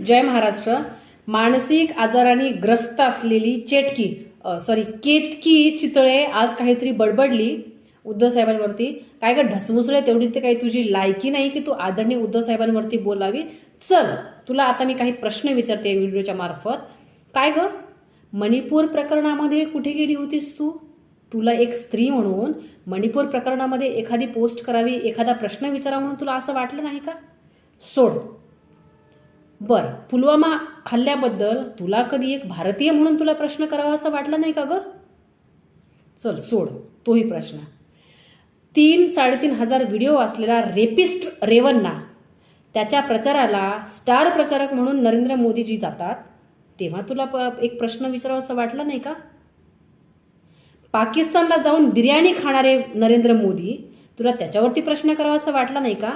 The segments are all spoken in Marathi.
जय महाराष्ट्र. मानसिक आजाराने ग्रस्त असलेली चेटकी सॉरी केतकी चितळे आज काहीतरी बडबडली उद्धव साहेबांवरती. काय का ढसमुसळे तेवढी ते काही तुझी लायकी नाही की तू आदरणीय उद्धव साहेबांवरती बोलावी? चल तुला आता मी काही प्रश्न विचारते व्हिडिओच्या मार्फत. काय ग मणिपूर प्रकरणामध्ये कुठे गेली होतीस तू? तुला एक स्त्री म्हणून मणिपूर प्रकरणामध्ये एखादी पोस्ट करावी एखादा प्रश्न विचारा म्हणून तुला असं वाटलं नाही का? सोड. बरं पुलवामा हल्ल्याबद्दल तुला कधी एक भारतीय म्हणून तुला प्रश्न करावा असं वाटला नाही का ग? चल सोड तोही प्रश्न. तीन साडेतीन हजार व्हिडिओ असलेला रेपिस्ट रेवन्ना त्याच्या प्रचाराला स्टार प्रचारक म्हणून नरेंद्र मोदीजी जातात तेव्हा तुला प एक प्रश्न विचारावा असं वाटला नाही का? पाकिस्तानला जाऊन बिर्याणी खाणारे नरेंद्र मोदी तुला त्याच्यावरती प्रश्न करावा असं वाटला नाही का?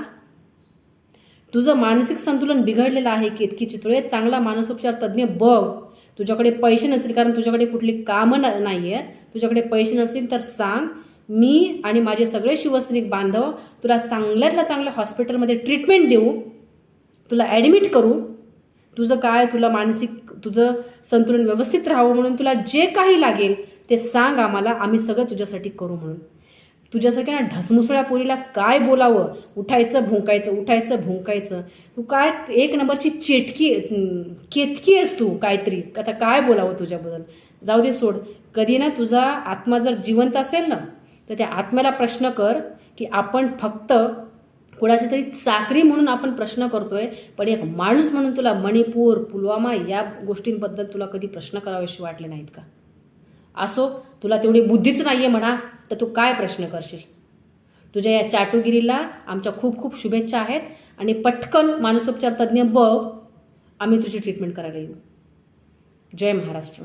तुझं मानसिक संतुलन बिघडलेलं आहे की इतकी चितळे चांगला मानसोपचार तज्ज्ञ बघ. तुझ्याकडे पैसे नसतील कारण तुझ्याकडे कुठली कामं न- नाही आहेत तुझ्याकडे पैसे नसतील तर सांग. मी आणि माझे सगळे शिवसैनिक बांधव तुला चांगल्यातल्या चांगल्या हॉस्पिटलमध्ये ट्रीटमेंट देऊ. तुला ॲडमिट करू. तुझं काय? तुला मानसिक तुझं संतुलन व्यवस्थित राहावं म्हणून तुला जे काही लागेल ते सांग आम्हाला. आम्ही सगळं तुझ्यासाठी करू म्हणून. तुझ्यासारख्या ना ढसमुसळ्या पोरीला काय बोलावं? उठायचं भुंकायचं उठायचं भुंकायचं. तू काय एक नंबरची चेटकी केतकी आहेस तू काहीतरी. आता काय बोलावं तुझ्याबद्दल? जाऊ दे सोड. कधी ना तुझा आत्मा जर जिवंत असेल ना तर त्या आत्म्याला प्रश्न कर की आपण फक्त कुणाची तरी चाकरी म्हणून आपण प्रश्न करतोय पण एक माणूस म्हणून तुला मणिपूर पुलवामा या गोष्टींबद्दल तुला कधी प्रश्न करावेसे वाटले नाहीत का? असो तुला तेवढी बुद्धीच नाही आहे म्हणा तर तू काय प्रश्न करशील? तुझ्या या चाटुगिरीला आमच्या खूप खूप शुभेच्छा आहेत आणि पटकन मानसोपचार तज्ज्ञ बघ आम्ही तुझी ट्रीटमेंट करायला येऊ. जय महाराष्ट्र.